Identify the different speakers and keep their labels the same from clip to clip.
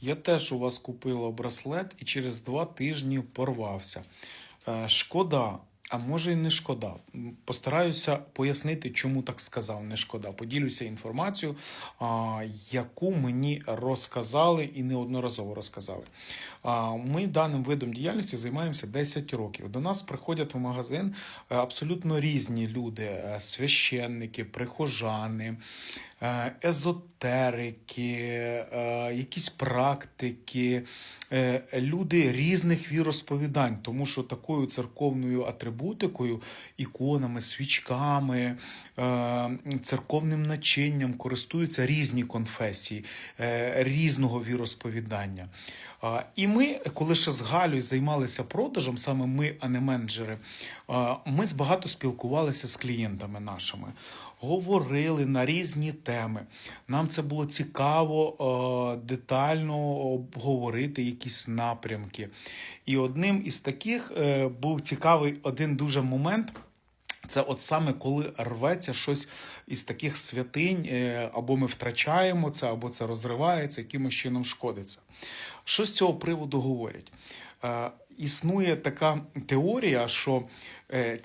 Speaker 1: Я теж у вас купила браслет і через два тижні порвався. Е, Шкода, а може і не шкода. Постараюся пояснити, чому так сказав не шкода. Поділюся інформацією, яку мені розказали і неодноразово розказали. Ми даним видом діяльності займаємося 10 років. До нас приходять в магазин е, абсолютно різні люди: е, священники, прихожани, езотерики, е, якісь практики, е, люди різних віросповідань, тому що такою церковною атрибутикою, іконами, свічками, е, церковним начинням користуються різні конфесії, е, різного віросповідання. І ми, коли ще з Галею займалися продажем, саме ми, а не менеджери, ми багато спілкувалися з клієнтами нашими, говорили на різні теми. Нам це було цікаво е, детально обговорити якісь напрямки. І одним із таких е, був цікавий один дуже момент. Це от саме коли рветься щось із таких святинь, е, або ми втрачаємо це, або це розривається, якимось чином шкодиться. Що з цього приводу говорять? Існує така теорія, що е,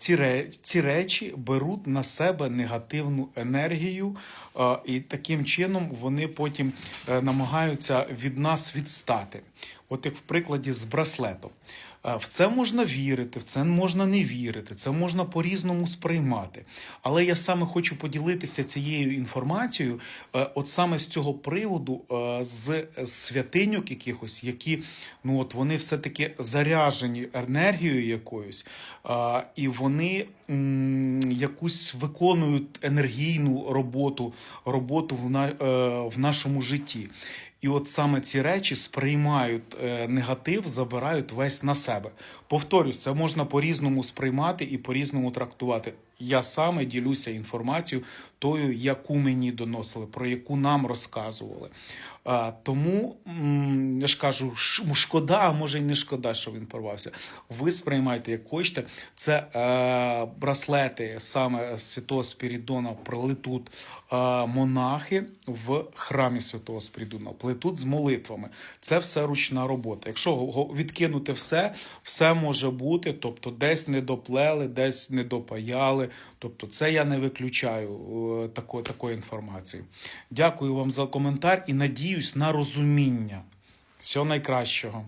Speaker 1: ці речі беруть на себе негативну енергію, е, і таким чином вони потім е, намагаються від нас відстати. От як в прикладі з браслетом. Е, В це можна вірити, в це можна не вірити, це можна по-різному сприймати. Але я саме хочу поділитися цією інформацією, е, от саме з цього приводу, е, з святиньок якихось, які ну от вони все-таки заряжені енергією якоюсь, і вони якусь виконують енергійну роботу, роботу в нашому житті. І от саме ці речі сприймають е, негатив, забирають весь на себе. Повторюсь, це можна по-різному сприймати і по-різному трактувати. Я саме ділюся інформацією, тою, яку мені доносили, про яку нам розказували. Тому я ж кажу, ш- шкода, а може й не шкода, що він порвався. Ви сприймайте, як хочете. Це е, браслети саме Святого Спірідона плетуть е, монахи в храмі Святого Спірідона, плетуть з молитвами. Це все ручна робота. Якщо відкинути все, все може бути, тобто десь не доплели, десь не допаяли. Тобто, це я не виключаю е, такої, такої інформації. Дякую вам за коментар і надіюсь на розуміння. Всього найкращого.